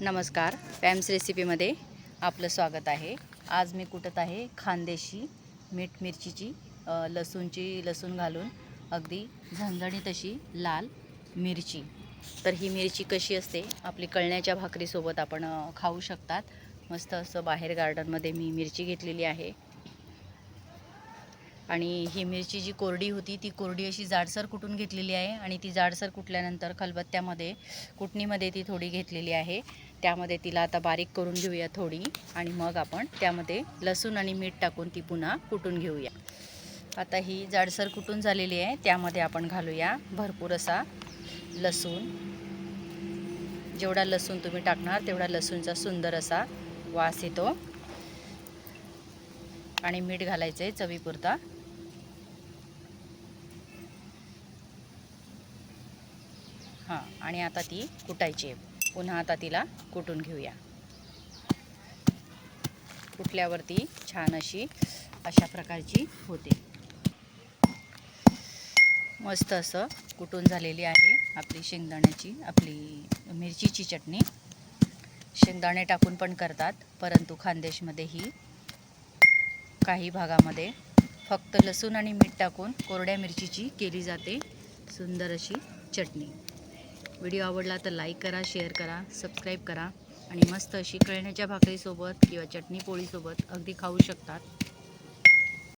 नमस्कार पॅम्स रेसिपीमध्ये आपलं स्वागत आहे. आज मी कुटत आहे? खानदेशी मीठ मिरचीची लसूणची लसूण घालून अगदी झणझणीत अशी लाल मिरची. तर ही मिरची कशी असते? आपली कळण्याच्या भाकरीसोबत आपण खाऊ शकतात. मस्त असं बाहेर गार्डनमध्ये मी मिरची घेतलेली आहे. आणि ही मिरची जी कोरडी होती ती कोरडी अशी जाडसर कुटून घेतलेली आहे? आणि ती जाडसर कुटल्यानंतर खलबत्त्यामध्ये कुटणीमध्ये ती थोडी घेतलेली आहे. त्यामध्ये तिला आता बारीक करून घेऊया थोडी आणि मग आपण त्यामध्ये लसूण आणि मीठ टाकून ती पुन्हा कुटून घेऊया. आता ही जाडसर कुटून झालेली आहे त्यामध्ये आपण घालूया भरपूर असा लसूण. जेवढा लसूण तुम्ही टाकणार तेवढा लसूणचा सुंदर असा वास येतो. आणि मीठ घालायचं आहे चवीपुरता. हां आणि आता ती कुटायची आहे. पुन्हा आता तिला कुटून घेऊया. कुटल्यावरती छान अशी अशा प्रकारची होते. मस्त असं कुटून झालेली आहे आपली शेंगदाण्याची आपली मिरचीची चटणी. शेंगदाणे टाकून पण करतात परंतु खानदेशमध्ये ही काही भागामध्ये फक्त लसूण आणि मीठ टाकून कोरड्या मिरचीची केली जाते सुंदर अशी चटणी. व्हिडिओ आवडला तर लाईक करा शेअर करा सबस्क्राईब करा. आणि मस्त अशी कळण्याच्या भाकरीसोबत किंवा चटणी पोळीसोबत अगदी खाऊ शकतात.